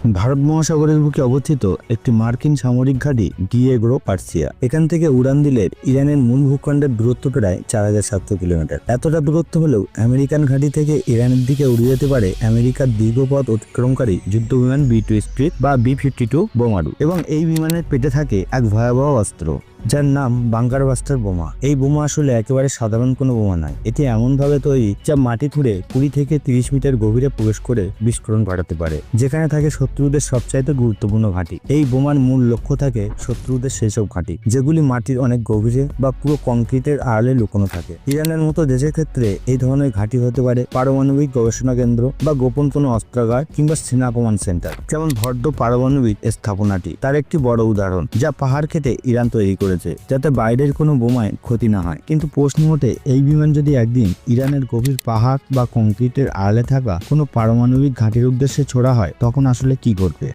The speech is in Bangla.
ভারত মহাসাগরের বুকে অবস্থিত একটি মার্কিন সামরিক ঘাঁটি ডিয়েগ্রো পার্সিয়া। এখান থেকে উড়ান দিলে ইরানের মূল ভূখণ্ডের দূরত্ব প্রায় চার হাজার সাতশো কিলোমিটার। এতটা দূরত্ব হলেও আমেরিকান ঘাঁটি থেকে ইরানের দিকে উড়ে যেতে পারে আমেরিকার দীর্ঘপথ অতিক্রমকারী যুদ্ধ বিমান বি টু স্ট্রিট বা বি ফিফটি টু বোমারু। এবং এই বিমানের পেটে থাকে এক ভয়াবহ অস্ত্র। যার নাম বাঙ্কার বাস্টার বোমা। এই বোমা আসলে একেবারে সাধারণ কোনো বোমা নয়। এটি এমনভাবে তৈরি যা মাটি খুঁড়ে কুড়ি থেকে তিরিশ মিটার গভীরে প্রবেশ করে বিস্ফোরণ ঘটাতে পারে, যেখানে থাকে শত্রুদের সবচাইতে গুরুত্বপূর্ণ ঘাঁটি। এই বোমার মূল লক্ষ্য থাকে শত্রুদের সেসব ঘাঁটি, যেগুলি মাটির অনেক গভীরে বা পুরো কংক্রিটের আড়ালে লুকোনো থাকে। ইরানের মতো দেশের ক্ষেত্রে এই ধরনের ঘাঁটি হতে পারে পারমাণবিক গবেষণা কেন্দ্র বা গোপন কোনো অস্ত্রাগার কিংবা সেনা কমান্ড সেন্টার। যেমন ভদ্র পারমাণবিক স্থাপনাটি তার একটি বড় উদাহরণ, যা পাহাড় কেটে ইরান তৈরি করেছে, যাতে বাইরের কোনো বোমায় ক্ষতি না হয়। কিন্তু প্রশ্ন ওঠে, এই বিমান যদি একদিন ইরানের গভীর পাহাড় বা কংক্রিটের আড়ালে থাকা কোনো পারমাণবিক ঘাঁটির উদ্দেশ্যে ছোড়া হয়, তখন আসলে কি ঘটবে?